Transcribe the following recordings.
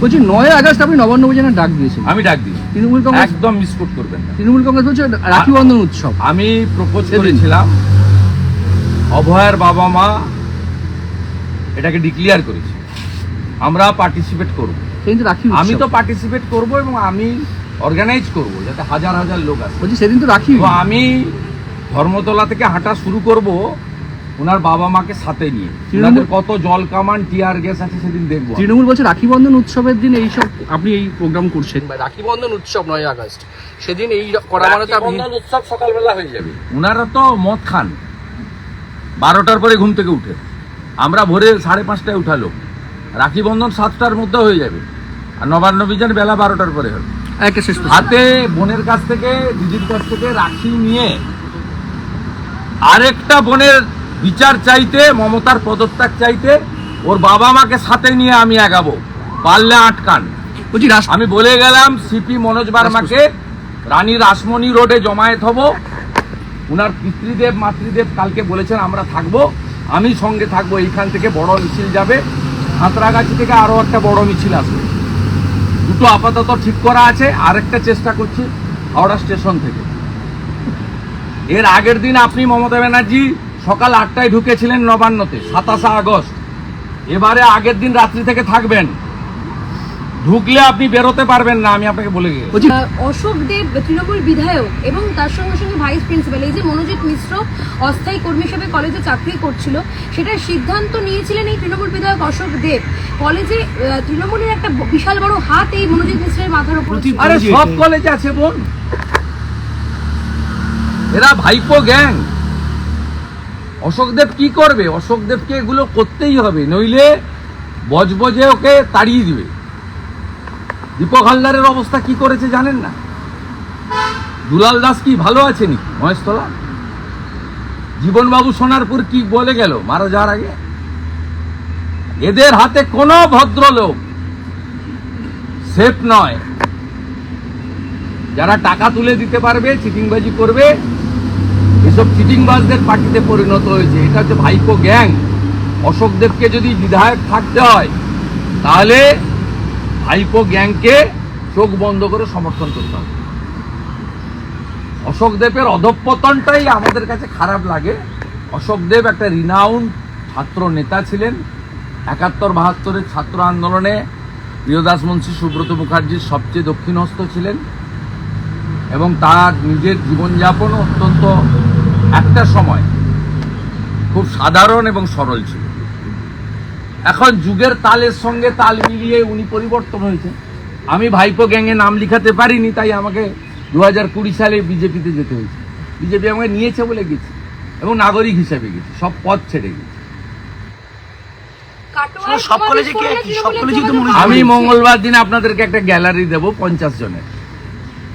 বলছি নয় আগস্ট আপনি নবান্ন অভিযানে ডাক দিয়েছেন। আমি ডাক দিই তৃণমূল কংগ্রেস একদম মিসকোট করবেন না। তৃণমূল কংগ্রেস বলছে রাখি বন্ধন উৎসব। আমি প্রপোজ। করেছিলাম অভয়ের বাবা মা এটাকে ডিক্লিয়ার করেছে। আমরা পার্টিসিপেট করব। সেদিন তো রাখি আমি তো পার্টিসিপেট করব এবং আমি অর্গানাইজ করব যাতে হাজার হাজার লোক আসে। বলছি সেদিন তো রাখি। আমি ধর্মতলা থেকে হাঁটা শুরু করব ওনার বাবা মাকে সাথে নিয়ে। তৃণমূল- ওনাদের কত জল কামান টিয়ার গ্যাস আছে সেদিন দেখব। তৃণমূল বলছে রাখি বন্ধন উৎসবের দিন এই সব আপনি এই প্রোগ্রাম করছেন। বা রাখি বন্ধন উৎসব নয় আগস্ট। সেদিন এই করা মানে উৎসব সকালবেলা হয়ে যাবে। ওনারা তো মদ খান। বারোটার পরে ঘুম থেকে উঠে। আমরা ভোরে সাড়ে পাঁচটায় উঠালো। রাখি বন্ধন সাতটার মধ্যে হয়ে যাবে। আর নবান্ন বিজন বেলা বারোটার পরে হবে। হাতে বোনের কাছ থেকে দিদির কাছ থেকে রাখি নিয়ে আরেকটা বোনের বিচার চাইতে মমতার পদত্যাগ চাইতে ওর বাবা মাকে সাথে নিয়ে আমি আগাবো। পারলে আটকান। আমি বলে গেলাম সিপি মনোজ বার্মাকে রানী রাসমণি রোডে জমায়েত হব। উনার পিতৃদেব মাতৃদেব কালকে বলেছেন আমরা থাকব। আমি সঙ্গে থাকব এইখান থেকে বড় মিছিল যাবে। সাঁতরাগাছি থেকে আরও একটা বড় মিছিল আসবে। দুটো আপাতত ঠিক করা আছে আরেকটা চেষ্টা করছি হাওড়া স্টেশন থেকে। এর আগের দিন আপনি মমতা ব্যানার্জি সকাল আটটায় ঢুকেছিলেন নবান্নতে সাতাশে আগস্ট। এবারে আগের দিন রাত্রি থেকে থাকবেন। ঢুকলে আপনি বেরোতে পারবেন না আমি আপনাকে বলে গেছি। অশোক দেব তৃণমূল বিধায়ক এবং তার সঙ্গে সঙ্গে ভাইস প্রিন্সিপাল এই যে মনোজিৎ মিশ্র অস্থায়ী কর্মী হিসেবে কলেজে চাকরি করছিল সেটার সিদ্ধান্ত নিয়েছিলেন এই তৃণমূল বিধায়ক অশোক দেব। কলেজে তৃণমূলের একটা বিশাল বড় হাত এই মনোজিৎ মিশ্রের মাথার উপর আরে সব কলেজে আছে বোন। এরা ভাইপো গ্যাং। অশোকদেব কি করবে? অশোকদেবকে এগুলো করতেই হবে, নইলে বজবজে ওকে তাড়িয়ে দিবে। দীপক হালদারের অবস্থা কি করেছে জানেন না? দুলাল দাস কি ভালো আছে নাকি? মহেশতলা? জীবনবাবু সোনারপুর কি বলে গেল? মারা যাওয়ার আগে? এদের হাতে কোনো ভদ্রলোক সেফ নয়। যারা টাকা তুলে দিতে পারবে, চিটিংবাজি করবে এসব চিটিংবাজদের পার্টিতে পরিণত হয়েছে। এটা হচ্ছে ভাইপো গ্যাং। অশোকদেবকে যদি বিধায়ক থাকতে হয়, তাহলে ভাইপো গ্যাংকে চোখ বন্ধ করে সমর্থন করতে হবে। অশোকদেবের অধঃপতনটাই আমাদের কাছে খারাপ লাগে। অশোকদেব একটা রিনাউন ছাত্র নেতা ছিলেন। একাত্তর বাহাত্তরের ছাত্র আন্দোলনে প্রিয়দাস মুন্সী, সুব্রত মুখার্জির সবচেয়ে দক্ষিণস্থ ছিলেন এবং তার নিজের জীবনযাপন অত্যন্ত একটা সময় খুব সাধারণ এবং সরল ছিল। এখন যুগের তালের সঙ্গে তাল মিলিয়ে উনি পরিবর্তন হয়েছে আমি ভাইপো গ্যাংয়ে নাম লিখাতে পারিনি তাই আমাকে দু হাজার কুড়ি সালে বিজেপিতে যেতে হয়েছে। বিজেপি আমাকে নিয়েছে বলে গেছি এবং নাগরিক হিসেবে গেছি সব পথ ছেড়ে গেছি। আমি মঙ্গলবার দিন আপনাদেরকে একটা গ্যালারি দেব পঞ্চাশ জনের।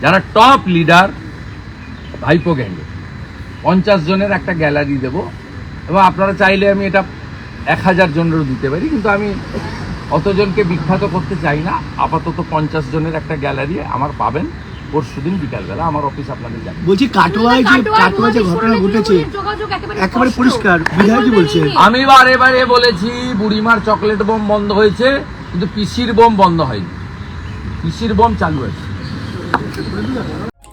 যারা টপ লিডার ভাইপো গ্যাংয়ে। পঞ্চাশ জনের একটা গ্যালারি দেব। এবং আপনারা চাইলে আমি এটা এক হাজার জনেরও দিতে পারি কিন্তু আমি অতজনকে বিখ্যাত করতে চাই না। আপাতত পঞ্চাশ জনের একটা গ্যালারি আমার পাবেন। পরশু দিন বিকালবেলা আমার অফিস আপনাদের যাবে বলছি কাটোয়ায় যে কাটোয়ায় যে ঘটনা ঘটেছে একেবারে পরিষ্কার। বিধায়কই বলছে? আমি বারে বারে বলেছি বুড়িমার চকলেট বোম বন্ধ হয়েছে কিন্তু পিসির বোম বন্ধ হয়নি। পিসির বোম চালু আছে